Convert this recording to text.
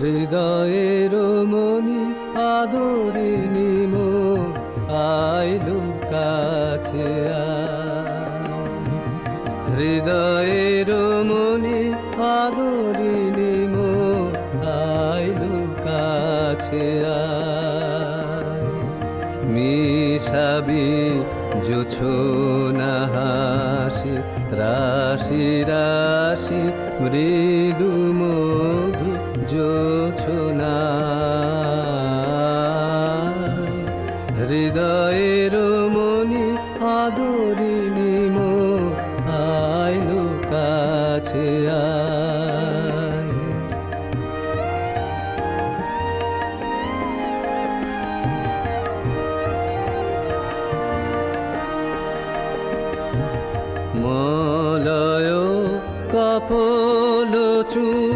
হৃদয়ের মনি আদরিণী মো আইলো কাছে। হৃদয়ের মনি আদরিণী মো আইলো কাছে। মিশাবি জোছনা হাসি, রাশি রাশি, মৃদু মধু হৃদয়ের মনি আদরিনি মো আইলো কাছে মলয় কপল চুল